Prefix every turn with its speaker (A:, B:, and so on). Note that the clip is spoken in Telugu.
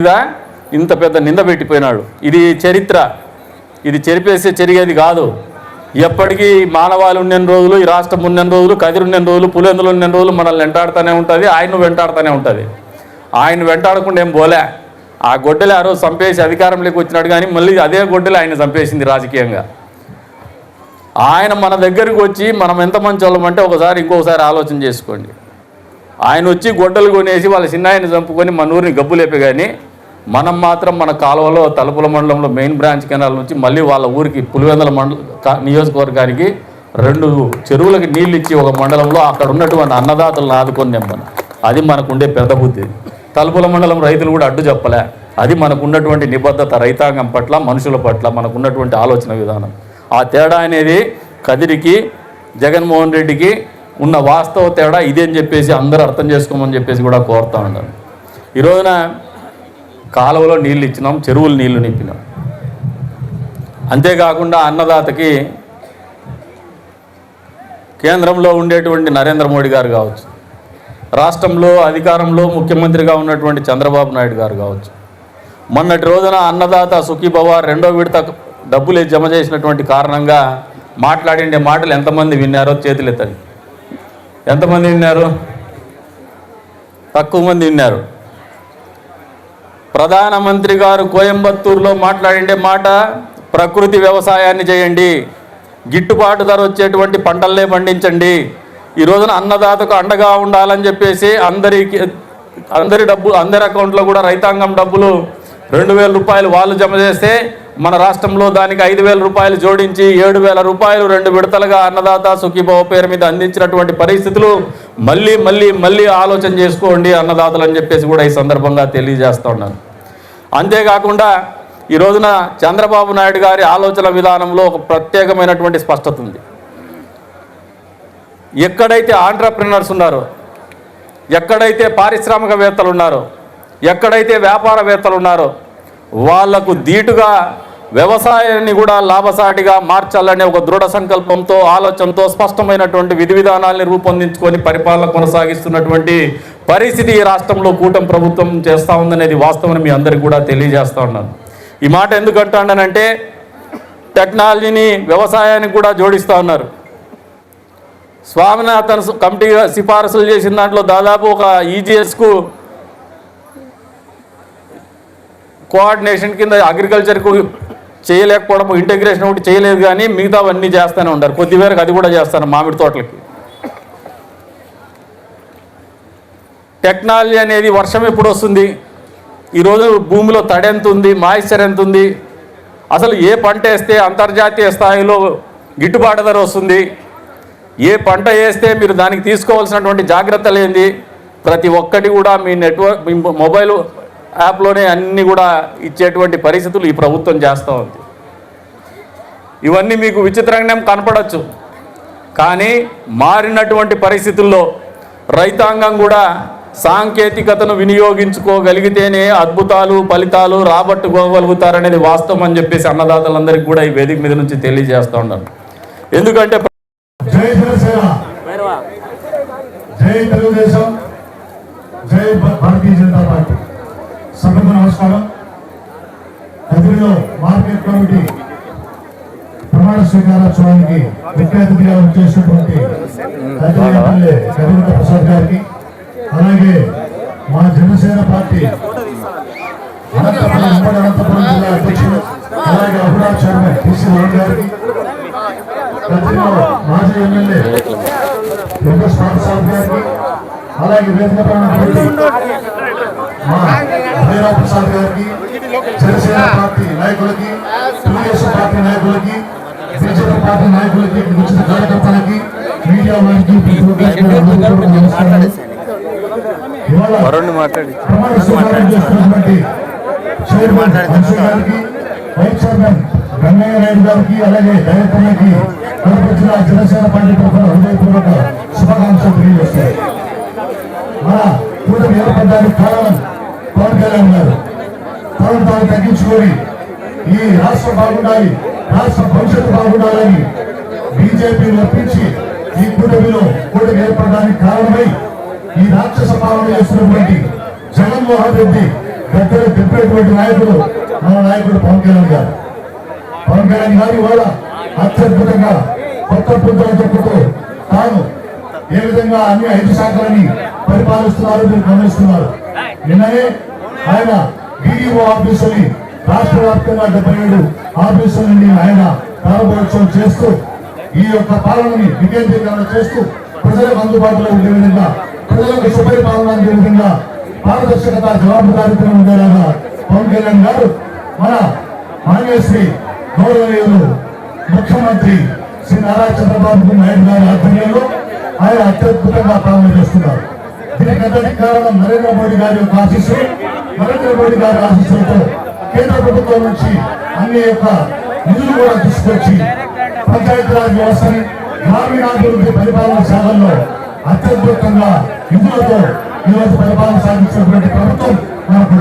A: మీద ఇంత పెద్ద నింద పెట్టిపోయినాడు. ఇది చరిత్ర. ఇది చెరిపేసే చెరిగేది కాదు. ఎప్పటికీ మానవాళి ఉన్న రోజులు ఈ రాష్ట్రం ఉన్న రోజులు కదిరి ఉన్న రోజులు పులేందులు ఉన్న రోజులు మనల్ని వెంటాడుతూనే ఉంటుంది ఆయన వెంటాడుతూనే ఉంటుంది. ఆయన వెంటాడకుండా ఏం పోలే. ఆ గొడ్డలి ఆ రోజు చంపేసి అధికారంలోకి వచ్చినాడు కానీ మళ్ళీ అదే గొడ్డలి ఆయన చంపేసింది రాజకీయంగా. ఆయన మన దగ్గరికి వచ్చి మనం ఎంత మంచి వాళ్ళమంటే ఒకసారి ఇంకొకసారి ఆలోచన చేసుకోండి. ఆయన వచ్చి గొడ్డలు కొనేసి వాళ్ళ చిన్నాయన చంపుకొని మన ఊరిని గబ్బులేపి కానీ మనం మాత్రం మన కాలువలో తలుపుల మండలంలో మెయిన్ బ్రాంచ్ కెనాల్ నుంచి మళ్ళీ వాళ్ళ ఊరికి పులివెందల మండల నియోజకవర్గానికి రెండు చెరువులకి నీళ్ళు ఇచ్చి ఒక మండలంలో అక్కడ ఉన్నటువంటి అన్నదాతలను ఆదుకొని నింపను అది మనకుండే పెద్ద బుద్ధి. తలుపుల మండలం రైతులు కూడా అడ్డు చెప్పలే. అది మనకు ఉన్నటువంటి నిబద్ధత రైతాంగం పట్ల మనుషుల పట్ల మనకు ఉన్నటువంటి ఆలోచన విధానం. ఆ తేడా అనేది కదిరికి జగన్మోహన్ రెడ్డికి ఉన్న వాస్తవ తేడా ఇదే అని చెప్పేసి అందరూ అర్థం చేసుకోమని చెప్పేసి కూడా కోరుతా ఉన్నాను. ఈ రోజున కాలువలో నీళ్ళు ఇచ్చినాం చెరువులు నీళ్ళు నింపినాం. అంతేకాకుండా అన్నదాతకి కేంద్రంలో ఉండేటువంటి నరేంద్ర మోడీ గారు కావచ్చు రాష్ట్రంలో అధికారంలో ముఖ్యమంత్రిగా ఉన్నటువంటి చంద్రబాబు నాయుడు గారు కావచ్చు మొన్నటి రోజున అన్నదాత సుఖీభవ రెండో విడత డబ్బులు జమ చేసినటువంటి కారణంగా మాట్లాడిండే మాటలు ఎంతమంది విన్నారో చేతులు ఎంతమంది విన్నారు? తక్కువ మంది విన్నారు. ప్రధానమంత్రి గారు కోయంబత్తూరులో మాట్లాడిండే మాట ప్రకృతి వ్యవసాయాన్ని చేయండి గిట్టుబాటు ధర వచ్చేటువంటి పంటలనే పండించండి. ఈ రోజున అన్నదాతకు అండగా ఉండాలని చెప్పేసి అందరికి అందరి డబ్బు అందరి అకౌంట్లో కూడా రైతాంగం డబ్బులు రెండు వేల రూపాయలు వాళ్ళు జమ చేస్తే మన రాష్ట్రంలో దానికి ఐదు వేల రూపాయలు జోడించి ఏడు వేల రూపాయలు రెండు విడతలుగా అన్నదాత సుఖీభావ పేరు మీద అందించినటువంటి పరిస్థితులు మళ్ళీ మళ్ళీ మళ్ళీ ఆలోచన చేసుకోండి అన్నదాతలు అని చెప్పేసి కూడా ఈ సందర్భంగా తెలియజేస్తా ఉన్నాను. అంతేకాకుండా ఈ రోజున చంద్రబాబు నాయుడు గారి ఆలోచన విధానంలో ఒక ప్రత్యేకమైనటువంటి స్పష్టత ఉంది. ఎక్కడైతే ఆంటర్ప్రినర్స్ ఉన్నారో ఎక్కడైతే పారిశ్రామికవేత్తలు ఉన్నారో ఎక్కడైతే వ్యాపారవేత్తలు ఉన్నారో వాళ్ళకు ధీటుగా వ్యవసాయాన్ని కూడా లాభసాటిగా మార్చాలనే ఒక దృఢ సంకల్పంతో ఆలోచనతో స్పష్టమైనటువంటి విధి విధానాల్ని రూపొందించుకొని పరిపాలన కొనసాగిస్తున్నటువంటి పరిస్థితి ఈ రాష్ట్రంలో కూటమి ప్రభుత్వం చేస్తూ ఉందనేది వాస్తవం మీ అందరికి కూడా తెలియజేస్తూ ఉన్నాను. ఈ మాట ఎందుకు అంటానంటే టెక్నాలజీని వ్యవసాయానికి కూడా జోడిస్తూ ఉన్నారు. స్వామినాథన్ కమిటీ సిఫారసులు చేసిన దాంట్లో దాదాపు ఒక ఈజీఎస్కు కోఆర్డినేషన్ కింద అగ్రికల్చర్కు చేయలేకపోవడం ఇంటిగ్రేషన్ ఒకటి చేయలేదు కానీ మిగతావన్నీ చేస్తూనే ఉంటారు కొద్దివేరకు అది కూడా చేస్తాను మామిడి తోటలకి. టెక్నాలజీ అనేది వర్షం ఎప్పుడు వస్తుంది? ఈరోజు భూమిలో తడి ఎంత ఉంది? మాయిశ్చర్ ఎంత ఉంది? అసలు ఏ పంట వేస్తే అంతర్జాతీయ స్థాయిలో గిట్టుబాటు ధర వస్తుంది? ఏ పంట వేస్తే మీరు దానికి తీసుకోవాల్సినటువంటి జాగ్రత్తలు ఏంది ప్రతి ఒక్కటి కూడా మీ నెట్వర్క్ మీ మొబైల్ యాప్లోనే అన్నీ కూడా ఇచ్చేటువంటి పరిస్థితులు ఈ ప్రభుత్వం చేస్తూ ఉంది. ఇవన్నీ మీకు విచిత్రంగా కనపడచ్చు. కానీ మారినటువంటి పరిస్థితుల్లో రైతాంగం కూడా సాంకేతికతను వినియోగించుకోగలిగితేనే అద్భుతాలు ఫలితాలు రాబట్టుకోగలుగుతారనేది వాస్తవం అని చెప్పేసి అన్నదాతలందరికీ కూడా ఈ వేదిక మీద నుంచి తెలియజేస్తూ ఉన్నాను. ఎందుకంటే
B: జై జనసేన. జై తెలుగుదేశం. జై భా- భారతీయ జనతా పార్టీ. సభకు నమస్కారం. కదిరిలో మార్కెట్ కమిటీ ప్రమాణ స్వీకారోత్సవానికి ముఖ్య అతిథిగా వచ్చేసినటువంటి ప్రసాద్ గారికి అలాగే మా జనసేన పార్టీ అనంతపురం ఉమ్మడి అనంతపురం జిల్లా అధ్యక్షుడు అలాగే అభిరాజ్ చైర్మన్ టీసీ రావు గారికి మాజీ ఎమ్మెల్యే వెంకట సాంబసాబ్ గారికి అలాగే వేదిక మా భైరవ ప్రసాద్ గారికి జనసేన పార్టీ నాయకులకి తెలుగుదేశం పార్టీ నాయకులకి బీజేపీ పార్టీ నాయకులకి వచ్చిన కార్యకర్తలకి మీడియా వారికి ప్రతి వైస్ చైర్మన్ గంగయ్య నాయుడు గారికి అలాగే డైరెక్టర్లకి కడప జిల్లా జనసేన పార్టీ తరఫున హృదయపూర్వక శుభాకాంక్షలు తెలియజేస్తారు మన కూటమి ఏర్పడడానికి కారణం పవన్ కళ్యాణ్ గారు. తాను తగ్గించుకొని ఈ రాష్ట్రం బాగుండాలి రాష్ట్ర భవిష్యత్తు బాగుండాలని బీజేపీని ఒప్పించి ఈ కూటమిలో కూటమి ఏర్పడడానికి కారణమై ఈ రాక్షస పాలన చేస్తున్నటువంటి జగన్మోహన్ రెడ్డి దగ్గర తిప్పేటువంటి నాయకుడు మన నాయకుడు పవన్ కళ్యాణ్ గారు. పవన్ కళ్యాణ్ గారు ఇవాళ అత్యద్భుతంగా కొత్త పుంతలు చెప్పుతూ తాను ఏ విధంగా అన్ని ఐదు శాఖలని పరిపాలిస్తున్నారు మీరు గమనిస్తున్నారు. నిన్ననే ఆయన డిడిఓ ఆఫీసుని రాష్ట్ర వ్యాప్తంగా డెబ్బై ఏడు ఆఫీసులని ఆయన ప్రారంభోత్సవం చేస్తూ ఈ యొక్క పాలనని వికేంద్రీకరణ చేస్తూ ప్రజలకు అందుబాటులో ఉండే విధంగా ప్రజలకు సుపరిపాలన అందే విధంగా పారదర్శకత జవాబుదారితనం ఉండేలాగా పవన్ కళ్యాణ్ గారు మన మాన్యశ్రీ గౌరవనీయులు ముఖ్యమంత్రి శ్రీ నారా చంద్రబాబు నాయుడు గారి ఆధ్వర్యంలో ఆయన అత్యద్భుతంగా పాలన చేస్తున్నారు. దీనికి కారణం నరేంద్ర మోడీ గారి యొక్క ఆశీస్సు నరేంద్ర మోడీ గారి ఆశీస్సులతో కేంద్ర ప్రభుత్వం నుంచి అన్ని యొక్క నిధులు కూడా తీసుకొచ్చి పంచాయతీరాజ్ వ్యవస్థని గ్రామీణాభివృద్ధి పరిపాలన శాఖల్లో అత్యద్భుతంగా నిధులతో ఈరోజు పరిపాలన సాగించినటువంటి ప్రభుత్వం మనకు